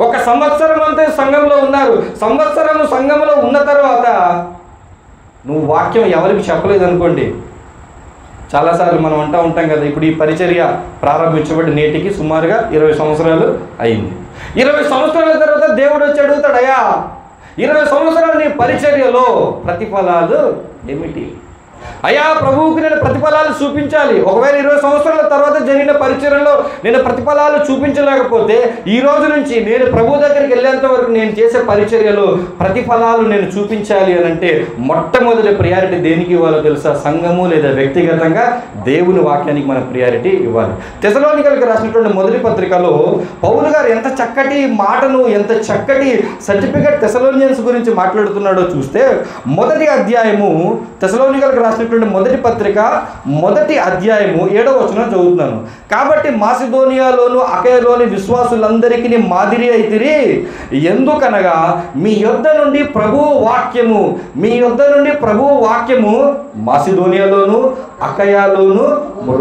ఒక సంవత్సరం అంతే సంఘంలో ఉన్నారు. సంవత్సరం సంఘంలో ఉన్న తర్వాత నువ్వు వాక్యం ఎవరికి చెప్పలేదు అనుకోండి చాలాసార్లు మనం అంటూ ఉంటాం కదా ఇప్పుడు ఈ పరిచర్య ప్రారంభించబడి నేటికి సుమారుగా ఇరవై సంవత్సరాలు అయింది. ఇరవై సంవత్సరాల తర్వాత దేవుడు వచ్చి అడుగుతాడయా ఇరవై సంవత్సరాల నీ పరిచర్యలో ప్రతిఫలాలు ఏమిటి? అయ్యా ప్రభువుకి నేను ప్రతిఫలాలు చూపించాలి. ఒకవేళ ఇరవై సంవత్సరాల తర్వాత జరిగిన పరిచయంలో నేను ప్రతిఫలాలు చూపించలేకపోతే ఈ రోజు నుంచి నేను ప్రభు దగ్గరికి వెళ్ళేంత వరకు నేను చేసే పరిచర్యలో ప్రతిఫలాలు నేను చూపించాలి అని అంటే మొట్టమొదటి ప్రియారిటీ దేనికి ఇవ్వాలో తెలుసా? సంఘము లేదా వ్యక్తిగతంగా దేవుని వాక్యానికి మనం ప్రియారిటీ ఇవ్వాలి. తెసలోనికలకు రాసినటువంటి మొదటి పత్రికలో పౌలు గారు ఎంత చక్కటి మాటను ఎంత చక్కటి సర్టిఫికెట్ తెసలోనియన్స్ గురించి మాట్లాడుతున్నాడో చూస్తే మొదటి అధ్యాయము తెసలోనికలకు రాసినటువంటి మొదటి పత్రిక మొదటి అధ్యాయము ఏడవ వచనం చదువుతున్నాను. కాబట్టి మాసిదోనియాలోను అకయలోని విశ్వాసులందరికీ మాదిరి అయితిరి. ఎందుకనగా మీ యొద్ద నుండి ప్రభువు వాక్యము మీ యొద్ద నుండి ప్రభువు వాక్యము మాసిదోనియాలోను అకయాలోను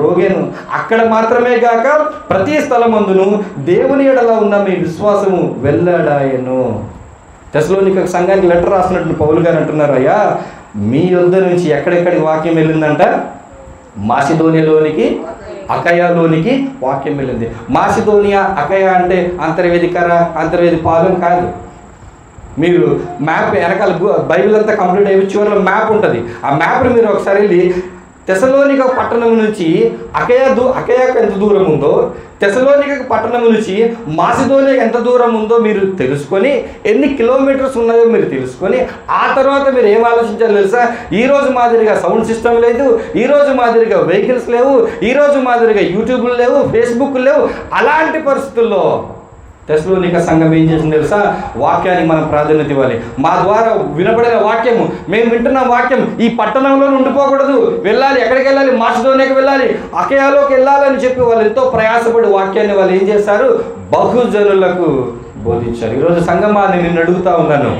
రోగేను అక్కడ మాత్రమే గాక ప్రతి స్థలమందును దేవుని ఎడల ఉన్న మీ విశ్వాసము వెల్లడాయను. తెసలోనిక సంఘానికి లెటర్ రాసినట్టు పౌలు గారు అంటున్నారయ్యా మీ యొద్ద నుంచి ఎక్కడెక్కడికి వాక్యం వెళ్ళిందంట? మాసిధోనిలోనికి అకయాలోనికి వాక్యం వెళ్ళింది. మాసిధోనియా అకయ అంటే అంతర్వేదికర అంతర్వేది పాలెం కాదు. మీరు మ్యాప్ వెనకాల బైబిల్ అంతా కంప్లీట్ అయ్యి చివరిలో మ్యాప్ ఉంటుంది. ఆ మ్యాప్ని మీరు ఒకసారి వెళ్ళి తెసలోనిక పట్టణం నుంచి అకయ దూ అకయాకు ఎంత దూరం ఉందో తెసలోనిక పట్టణం నుంచి మాసిదోనియాకి ఎంత దూరం ఉందో మీరు తెలుసుకొని ఎన్ని కిలోమీటర్స్ ఉన్నాయో మీరు తెలుసుకొని ఆ తర్వాత మీరు ఏం ఆలోచించాలో తెలుసా? ఈరోజు మాదిరిగా సౌండ్ సిస్టమ్ లేదు ఈరోజు మాదిరిగా వెహికల్స్ లేవు ఈరోజు మాదిరిగా యూట్యూబ్లు లేవు ఫేస్బుక్ లేవు. అలాంటి పరిస్థితుల్లో దశలోనిక సంఘం ఏం చేసింది తెలుసా? వాక్యానికి మనం ప్రాధాన్యత ఇవ్వాలి. మా ద్వారా వినబడిన వాక్యము మేము వింటున్న వాక్యం ఈ పట్టణంలో ఉండిపోకూడదు. వెళ్ళాలి ఎక్కడికి వెళ్ళాలి? మాసిదోనియాకి వెళ్ళాలి. అకయాలోకి వెళ్ళాలని చెప్పి వాళ్ళు ఎంతో ప్రయాసపడి వాక్యాన్ని వాళ్ళు ఏం చేస్తారు బహుజనులకు బోధించారు. ఈరోజు సంఘమా నేను నిన్ను అడుగుతా ఉన్నాను.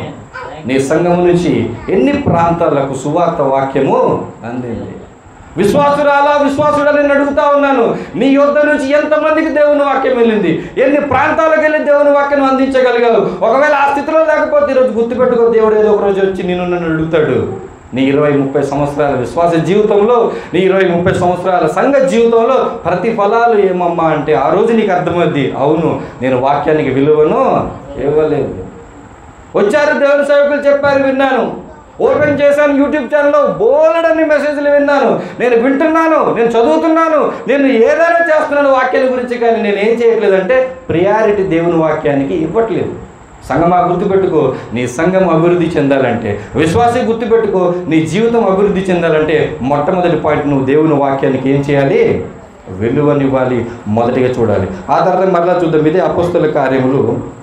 నీ సంఘం నుంచి ఎన్ని ప్రాంతాలకు సువార్త వాక్యము అందింది? విశ్వాసురాలా విశ్వాసుడని నేను అడుగుతా ఉన్నాను. నీ యుద్ధ నుంచి ఎంతమందికి దేవుని వాక్యం వెళ్ళింది? ఎన్ని ప్రాంతాలకు వెళ్ళి దేవుని వాక్యం అందించగలిగావు? ఒకవేళ ఆ స్థితిలో లేకపోతే ఈరోజు గుర్తుపెట్టుకో దేవుడు ఏదో ఒక రోజు వచ్చి నేను నన్ను అడుగుతాడు. నీ ఇరవై ముప్పై సంవత్సరాల విశ్వాస జీవితంలో నీ ఇరవై ముప్పై సంవత్సరాల సంఘ జీవితంలో ప్రతిఫలాలు ఏమమ్మా అంటే ఆ రోజు నీకు అర్థమైంది అవును నేను వాక్యానికి విలువను ఇవ్వలేదు. వచ్చారు దేవుని సేవకులు చెప్పారు విన్నాను. ఓపెన్ చేశాను యూట్యూబ్ ఛానల్లో బోలెడన్ని మెసేజ్లు విన్నాను. నేను వింటున్నాను నేను చదువుతున్నాను నేను ఏదైనా చేస్తున్నాను వాక్యాల గురించి కానీ నేను ఏం చేయట్లేదంటే ప్రియారిటీ దేవుని వాక్యానికి ఇవ్వట్లేదు. సంఘమా గుర్తుపెట్టుకో నీ సంఘం అభివృద్ధి చెందాలంటే విశ్వాసం గుర్తుపెట్టుకో నీ జీవితం అభివృద్ధి చెందాలంటే మొట్టమొదటి పాయింట్ నువ్వు దేవుని వాక్యానికి ఏం చేయాలి? వెలువనివ్వాలి మొదటిగా చూడాలి. ఆ తర్వాత మరలా చూద్దాం. ఇదే అపస్తుల కార్యములు.